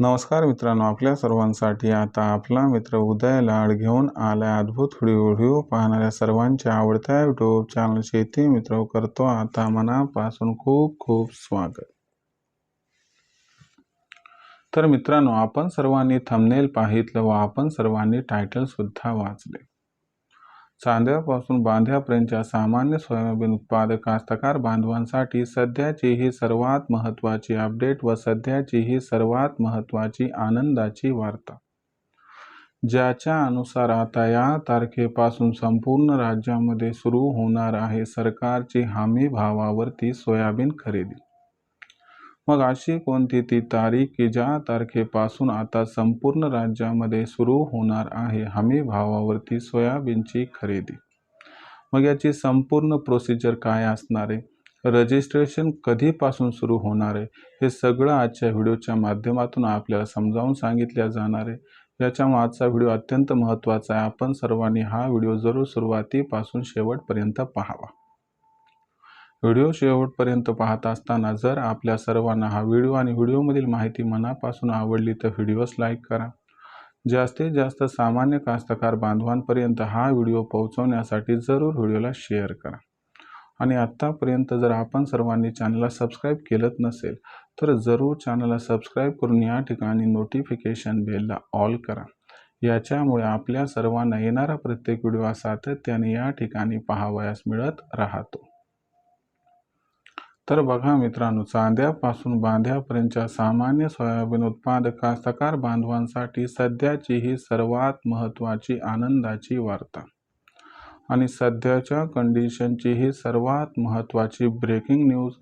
नमस्कार मित्रांनो आपल्या सर्वांसाठी आता आपला मित्र उदय लाड घेऊन आलाय अद्भुत व्हिडिओ पाहणाऱ्या सर्वांच्या आवडत्या यूट्यूब चॅनल शेती मित्र करतो आता मनापासून खूप खूप स्वागत. तर मित्रांनो आपण सर्वांनी थंबनेल पाहितलं व आपण सर्वांनी टायटल सुद्धा वाचले. सांध्यापासून बांध्यापर्यंतच्या सामान्य सोयाबीन उत्पादक कास्तकार बांधवांसाठी सध्याची ही सर्वात महत्त्वाची अपडेट व सध्याची ही सर्वात महत्त्वाची आनंदाची वार्ता. ज्याच्या अनुसार आता या तारखेपासून संपूर्ण राज्यामध्ये सुरू होणार आहे सरकारची हमी भावावरती सोयाबीन खरेदी. मग अशी कोणती ती तारीख की ज्या तारखेपासून आता संपूर्ण राज्यामध्ये सुरू होणार आहे हमी भावावरती सोयाबीनची खरेदी? मग याची संपूर्ण प्रोसिजर काय असणार आहे? रजिस्ट्रेशन कधीपासून सुरू होणार आहे? हे सगळं आजच्या व्हिडिओच्या माध्यमातून आपल्याला समजावून सांगितल्या जाणार आहे. याच्यामुळे आजचा व्हिडिओ अत्यंत महत्त्वाचा आहे. आपण सर्वांनी हा व्हिडिओ जरूर सुरुवातीपासून शेवटपर्यंत पाहावा. व्हिडिओ शेवटपर्यंत पाहत असताना जर आपल्या सर्वांना हा व्हिडिओ आणि व्हिडिओमधील माहिती मनापासून आवडली तर व्हिडिओस लाईक करा. जास्तीत जास्त सामान्य कास्तकार बांधवांपर्यंत हा व्हिडिओ पोहोचवण्यासाठी जरूर व्हिडिओला शेअर करा. आणि आत्तापर्यंत जर आपण सर्वांनी चॅनलला सबस्क्राईब केलंच नसेल तर जरूर चॅनलला सबस्क्राईब करून या ठिकाणी नोटिफिकेशन बेलला ऑल करा. याच्यामुळे आपल्या सर्वांना येणारा प्रत्येक व्हिडिओ सातत्याने या ठिकाणी पाहावयास मिळत राहतो. तर बघा मित्रांनो चांद्यापासून बांध्यापर्यंतच्या सामान्य सोयाबीन उत्पादक कास्तकार बांधवांसाठी सध्याची ही सर्वात महत्त्वाची आनंदाची वार्ता. आणि सध्याच्या कंडिशनची ही सर्वात महत्त्वाची ब्रेकिंग न्यूज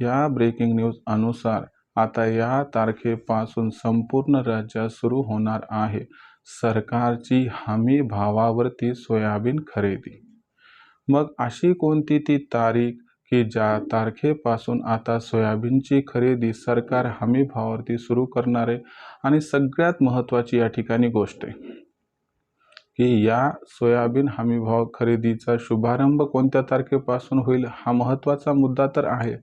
या ब्रेकिंग न्यूज अनुसार आता या तारखेपासून संपूर्ण राज्यात सुरू होणार आहे. सरकारची हमी भावावरती सोयाबीन खरेदी. मग अशी कोणती ती तारीख की ज्या तारखेपासून आता सोयाबीनची खरेदी सरकार हमी भावावरती सुरू करणार आहे आणि सगळ्यात महत्त्वाची या ठिकाणी गोष्ट आहे. की या सोयाबीन हमीभाव खरेदीचा शुभारंभ कोणत्या तारखेपासून होईल हा महत्त्वाचा मुद्दा तर आहे.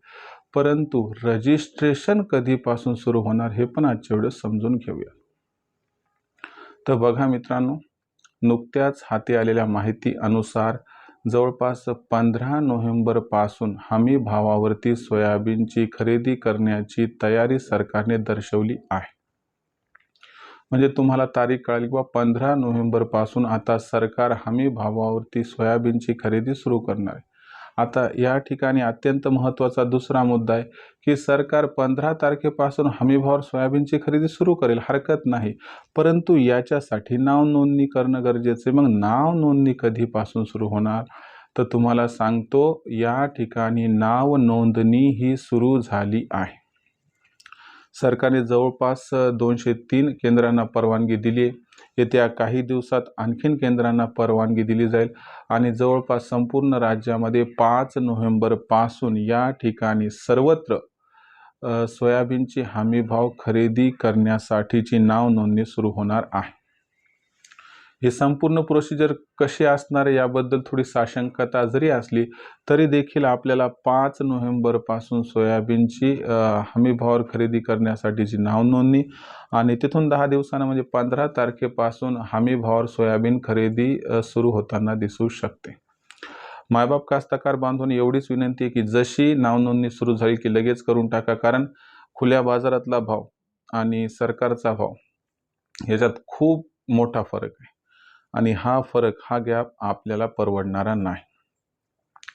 परंतु रजिस्ट्रेशन कधीपासून सुरू होणार हे पण आजच्या वेळेस समजून घेऊया. तर बघा मित्रांनो नुकत्याच हाती आलेल्या माहिती अनुसार जवळपास पंधरा नोव्हेंबरपासून हमी भावावरती सोयाबीनची खरेदी करण्याची तयारी सरकारने दर्शवली आहे. म्हणजे तुम्हाला तारीख कळाली किंवा पंधरा नोव्हेंबरपासून आता सरकार हमी भावावरती सोयाबीनची खरेदी सुरू करणार आहे. आता या ठिकाणी अत्यंत महत्त्वाचा दुसरा मुद्दा आहे की सरकार पंधरा तारखेपासून हमीभावावर सोयाबीनची खरेदी सुरू करेल हरकत नाही. परंतु याच्यासाठी नाव नोंदणी करणं गरजेचं आहे. मग नाव नोंदणी कधीपासून सुरू होणार? तर तुम्हाला सांगतो या ठिकाणी नाव नोंदणी ही सुरू झाली आहे. सरकारने जवळपास दोनशे तीन केंद्रांना परवानगी दिली आहे. येत्या काही दिवसात आणखीन केंद्रांना परवानगी दिली जाईल. आणि जवळपास संपूर्ण राज्यामध्ये पाच नोव्हेंबरपासून या ठिकाणी सर्वत्र सोयाबीनची हमीभाव खरेदी करण्यासाठीची नाव नोंदणी सुरू होणार आहे. ही संपूर्ण प्रोसिजर कशी असणार आहे याबद्दल थोडी साशंकता जरी असली तरी देखील आपल्याला पाच नोव्हेंबरपासून सोयाबीनची हमीभावावर खरेदी करण्यासाठीची नाव नोंदणी आणि तिथून दहा दिवसांना म्हणजे पंधरा तारखेपासून हमीभावर सोयाबीन खरेदी सुरू होताना दिसू शकते. मायबाप कास्तकार बांधून एवढीच विनंती आहे की जशी नावनोंदणी सुरू झाली की लगेच करून टाका कारण खुल्या बाजारातला भाव आणि सरकारचा भाव ह्याच्यात खूप मोठा फरक आहे. आणि हा फरक हा गॅप आपल्याला परवडणारा नाही.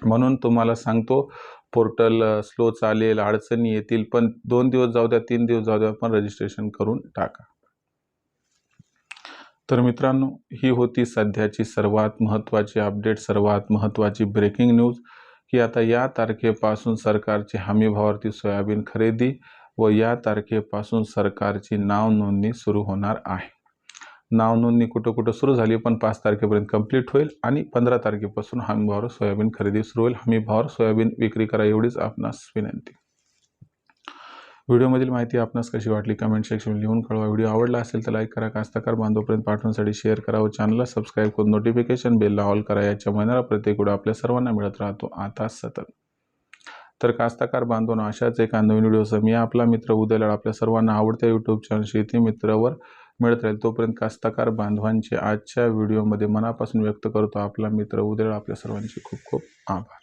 म्हणून तुम्हाला सांगतो पोर्टल स्लो चालेल अडचणी येतील पण दोन दिवस जाऊ द्या तीन दिवस जाऊ द्या पण रजिस्ट्रेशन करून टाका. तर मित्रांनो ही होती सध्याची सर्वात महत्त्वाची अपडेट सर्वात महत्त्वाची ब्रेकिंग न्यूज की आता या तारखेपासून सरकारची हमीभावावरती सोयाबीन खरेदी व या तारखेपासून सरकारची नाव नोंदणी सुरू होणार आहे. नावनोंदणी कुठं कुठं सुरू झाली पण पाच तारखेपर्यंत कंप्लीट होईल आणि पंधरा तारखेपासून हमीभावावर सोयाबीन खरेदी सुरू होईल. हमीभावावर सोयाबीन विक्री करा एवढीच आपणास विनंती. व्हिडिओमधील माहिती आपणास कशी वाटली कमेंट सेक्शन लिहून कळवा. व्हिडिओ आवडला असेल तर लाईक करा कास्तकार बांधवपर्यंत पाठवण्यासाठी शेअर करा व चॅनलला सबस्क्राईब करून नोटिफिकेशन बेलला ऑल करा. याच्या महिन्याला प्रत्येक व्हिडिओ आपल्या सर्वांना मिळत राहतो. आता सतत. तर कास्तकार बांधवांना अशाच एका नवीन व्हिडिओसह मी आपला मित्र उदयलाड आपल्या सर्वांना आवडत्या यूट्यूब चॅनल शेती मित्रवर मिळत राहील. तोपर्यंत कास्तकार बांधवांचे आजच्या व्हिडिओमध्ये मनापासून व्यक्त करतो. आपला मित्र उदळ आपल्या सर्वांचे खूप खूप आभार.